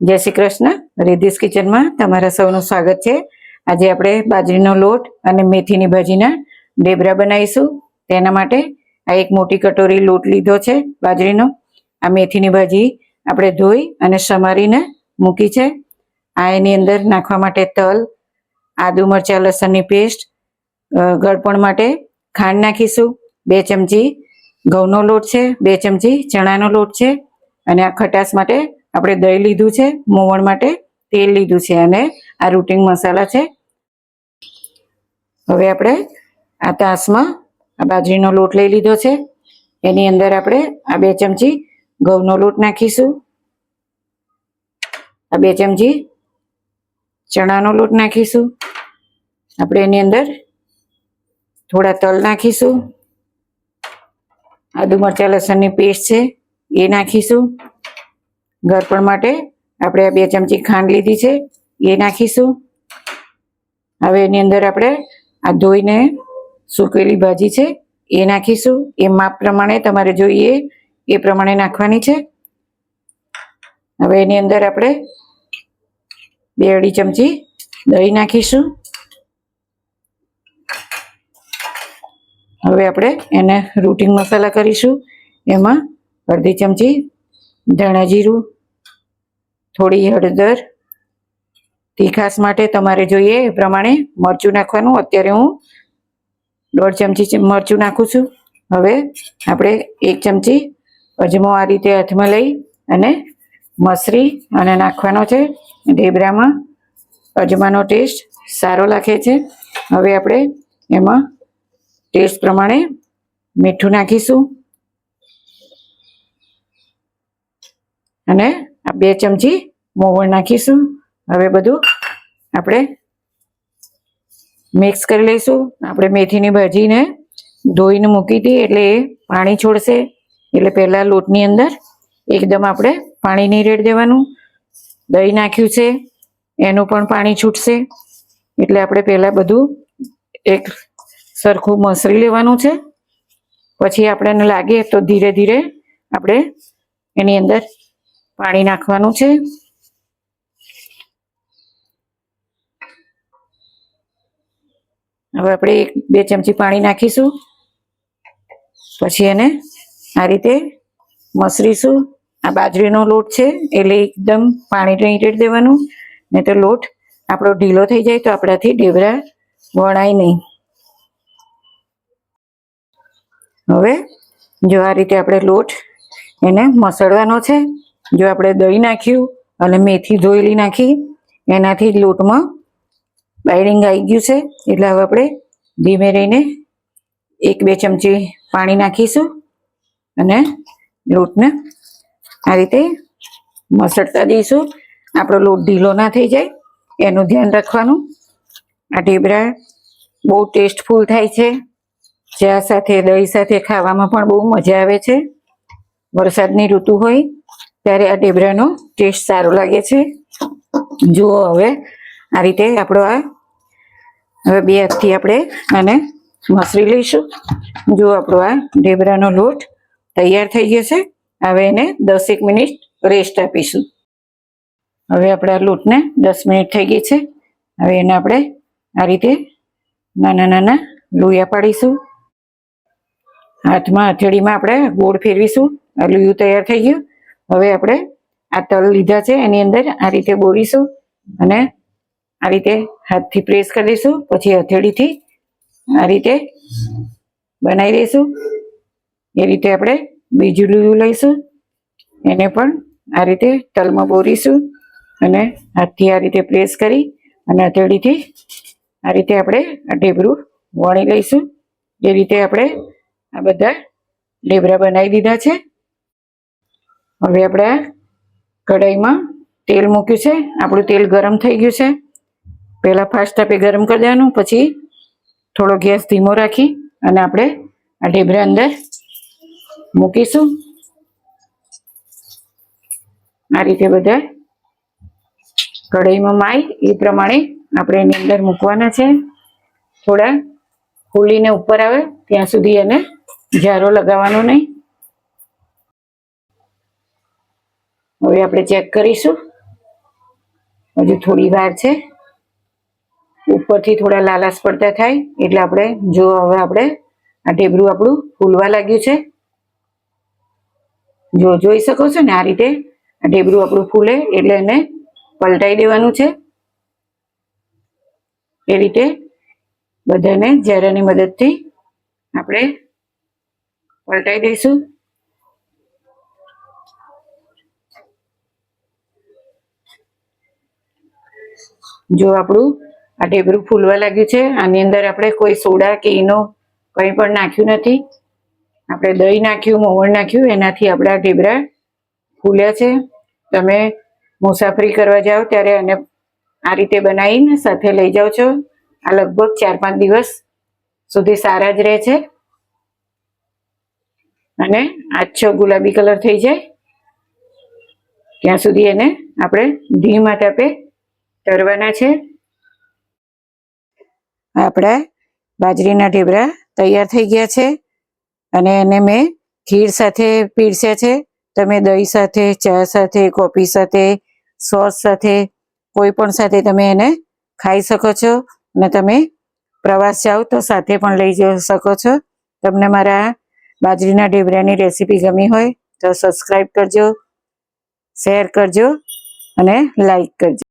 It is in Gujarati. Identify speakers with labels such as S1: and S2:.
S1: જય શ્રી કૃષ્ણ. રિધિસ કિચનમાં તમારા સૌનું સ્વાગત છે. આજે આપણે બાજરીનો લોટ અને મેથીની ભાજીના ઢેબરા બનાવીશું. તેના માટે આ એક મોટી કટોરી લોટ લીધો છે બાજરીનો. આ મેથીની ભાજી આપણે ધોઈ અને સમારીને મૂકી છે. આ એની અંદર નાખવા માટે તલ, આદુ મરચાં, લસણની પેસ્ટ ગળપણ માટે ખાંડ નાખીશું. બે ચમચી ઘઉંનો લોટ છે, બે ચમચી ચણાનો લોટ છે અને આ ખટાશ માટે આપણે દહીં લીધું છે, મોવણ માટે તેલ લીધું છે અને આ રૂટિંગ મસાલા છે. હવે આપણે આ તાસમાં આ બાજરીનો લોટ લઈ લીધો છે. એની અંદર આપણે આ બે ચમચી ઘઉંનો લોટ નાખીશું. આ બે ચમચી ચણાનો લોટ નાખીશું. આપણે એની અંદર થોડા તલ નાખીશું. આદુ મરચાં લસણની પેસ્ટ છે, એ નાખીશું. ગળપણ માટે આપણે આ બે ચમચી ખાંડ લીધી છે. એ નાખીશું. હવે એની અંદર આપણે આ ધોઈને સૂકેલી ભાજી છે એ નાખીશું. એ માપ પ્રમાણે તમારે જોઈએ એ પ્રમાણે નાખવાની છે. હવે એની અંદર આપણે બે અઢી ચમચી દહીં નાખીશું. હવે આપણે એને રૂટિંગ મસાલા કરીશું. એમાં અડધી ચમચી ધાણા જીરું થોડી હળદર તીખાસ માટે તમારે જોઈએ એ પ્રમાણે મરચું નાખવાનું. અત્યારે હું દોઢ ચમચી ચમ- મરચું નાખું છું. હવે આપણે એક ચમચી અજમો આ રીતે હાથમાં લઈ અને મસરી અને નાખવાનો છે. ઢેબરામાં અજમાનો ટેસ્ટ સારો લાગે છે. હવે આપણે એમાં ટેસ્ટ પ્રમાણે મીઠું નાખીશું. અને બે ચમચી મોવણ નાખીશું. હવે બધું આપણે મિક્સ કરી લઈશું. આપણે મેથીની ભાજીને ધોઈને મૂકી હતી એટલે એ પાણી છોડશે. એટલે પહેલાં લોટની અંદર એકદમ આપણે પાણી નહીં રેડ દેવાનું. દહીં નાખ્યું છે, એનું પણ પાણી છૂટશે. એટલે આપણે પહેલાં બધું એક સરખું મસરી લેવાનું છે. પછી આપણને લાગે તો ધીરે ધીરે આપણે એની અંદર પાણી નાખવાનું છે. હવે આપણે એક, બે ચમચી પાણી નાખીશું. પછી એને આ રીતે મસરીશું. આ બાજરીનો લોટ છે, એટલે એકદમ પાણી નહીં દેવાનું. નહીં તો લોટ આપણો ઢીલો થઈ જાય તો આપણાથી ઢેબરા વણાય નહીં. હવે જો આ રીતે આપણે લોટ એને મસળવાનો છે. જો આપણે દહીં નાખ્યું અને મેથી ધોયેલી નાખી, એનાથી જ લોટમાં બાઇડિંગ આવી ગયું છે. એટલે હવે આપણે ધીમે રહીને એક બે ચમચી પાણી નાખીશું અને લોટને આ રીતે મસળતા દઈશું. આપણો લોટ ઢીલો ના થઈ જાય, એનું ધ્યાન રાખવાનું. આ ઢેબરા બહુ ટેસ્ટફુલ થાય છે. ચા સાથે, દહીં સાથે ખાવામાં પણ બહુ મજા આવે છે. વરસાદની ઋતુ હોય ત્યારે આ ઢેબરાનો ટેસ્ટ સારો લાગે છે. જુઓ હવે આ રીતે આપણો આ, હવે બે હાથથી આપણે આને મસરી લઈશું. જુઓ આપણો આ ઢેબરાનો લોટ તૈયાર થઈ ગયો છે. હવે એને દસેક મિનિટ રેસ્ટ આપીશું. હવે આપણે આ લોટને દસ મિનિટ થઈ ગઈ છે. હવે એને આપણે આ રીતે નાના નાના લોયા પાડીશું. હાથમાં હથેળીમાં આપણે ગોળ ફેરવીશું. આ લોયું તૈયાર થઈ ગયું. હવે આપણે આ તલ લીધા છે, એની અંદર આ રીતે બોરીશું અને આ રીતે હાથથી પ્રેસ કરી દઈશું, પછી હથેળીથી આ રીતે બનાવી દઈશું. એ રીતે આપણે બીજું લોયું લઈશું, એને પણ આ રીતે તલમાં બોરીશું અને હાથથી આ રીતે પ્રેસ કરી અને હથેળીથી આ રીતે આપણે આ ઢેબરું વણી લઈશું. એ રીતે આપણે આ બધા ઢેબરા બનાવી દીધા છે. હવે આપણે કઢાઈમાં તેલ મૂક્યું છે. આપણું તેલ ગરમ થઈ ગયું છે. પહેલાં ફાસ્ટ તાપે ગરમ કરી દેવાનું, પછી થોડો ગેસ ધીમો રાખી અને આપણે આ ઢેબરા અંદર મૂકીશું. આ રીતે બધા કઢાઈમાં માય એ પ્રમાણે આપણે એની અંદર મૂકવાના છે. થોડા ફૂલીને ઉપર આવે, ત્યાં સુધી એને જારો લગાવવાનો નહીં. હવે આપણે ચેક કરીશું. હજુ થોડી વાર છે. ઉપરથી થોડા લાલાશ પડતા થાય, એટલે આપણે જો હવે આપણે આ ઢેબરું આપણું ફૂલવા લાગ્યું છે. જો જોઈ શકો છો ને, આ રીતે આ ઢેબરું આપણું ફૂલે, એટલે એને પલટાઈ દેવાનું છે. એ રીતે બધાને જરાની મદદથી આપણે પલટાઈ દઈશું. જો આપણું આ ઢેબરું ફૂલવા લાગ્યું છે, આની અંદર આપણે કોઈ સોડા કે ઈનો કંઈ પણ નાખ્યું નથી. આપણે દહીં નાખ્યું મોવણ નાખ્યું, એનાથી આપણા ઢેબરા ફૂલ્યા છે. તમે મુસાફરી કરવા જાઓ ત્યારે આને આ રીતે બનાવીને સાથે લઈ જાઓ છો. આ લગભગ ચાર પાંચ દિવસ સુધી સારા જ રહે છે. અને આછો ગુલાબી કલર થઈ જાય. ત્યાં સુધી એને આપણે ધીમા તાપે તરવાના છે. આપણા બાજરીના ઢેબરા તૈયાર થઈ ગયા છે અને એને મેં ખીર સાથે પીરસ્યા છે. તમે દહીં સાથે, ચા સાથે, કોફી સાથે, સોસ સાથે, કોઈ પણ સાથે તમે એને ખાઈ શકો છો અને તમે પ્રવાસ જાઓ તો સાથે પણ લઈ જઈ શકો છો. તમને મારા બાજરીના ઢેબરાની રેસીપી ગમી હોય તો સબસ્ક્રાઈબ કરજો, શેર કરજો અને લાઈક કરજો.